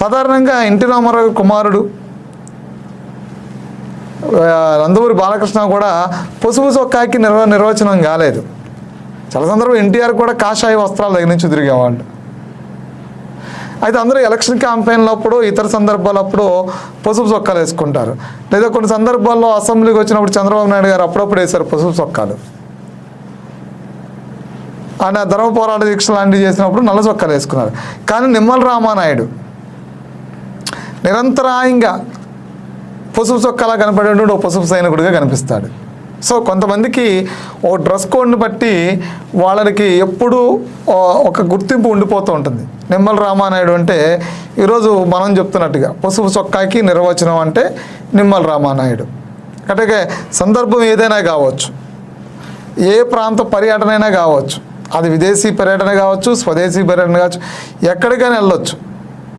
సాధారణంగా ఎన్టీ రామారావు కుమారుడు నందమూరి బాలకృష్ణ కూడా పసుపు చొక్కాకి నిర్వ నిర్వచనం కాలేదు. చాలా సందర్భం ఎన్టీఆర్ కూడా కాషాయ వస్త్రాలు దగ్గర నుంచి తిరిగేవాళ్ళు. అయితే అందరూ ఎలక్షన్ క్యాంపెయిన్లప్పుడు ఇతర సందర్భాలప్పుడు పసుపు చొక్కాలు వేసుకుంటారు. లేదా కొన్ని సందర్భాల్లో అసెంబ్లీకి వచ్చినప్పుడు చంద్రబాబు నాయుడు గారు అప్పుడప్పుడు వేశారు పసుపు చొక్కాలు ఆయన ధర్మ పోరాట దీక్ష లాంటివి చేసినప్పుడు నల్ల చొక్కాలు వేసుకున్నారు. కానీ నిమ్మల రామానాయుడు నిరంతరాయంగా పసుపు చొక్కలా కనపడేటువంటి ఒక పసుపు సైనికుడిగా కనిపిస్తాడు. సో కొంతమందికి ఓ డ్రెస్ కోడ్ని బట్టి వాళ్ళకి ఎప్పుడూ ఒక గుర్తింపు ఉండిపోతూ ఉంటుంది. నిమ్మల రామానాయుడు అంటే ఈరోజు మనం చెప్తున్నట్టుగా పసుపు చొక్కాకి నిర్వచనం అంటే నిమ్మల రామానాయుడు. అంటే సందర్భం ఏదైనా కావచ్చు ఏ ప్రాంత పర్యటన అయినా కావచ్చు అది విదేశీ పర్యటన కావచ్చు స్వదేశీ పర్యటన కావచ్చు ఎక్కడికైనా వెళ్ళొచ్చు.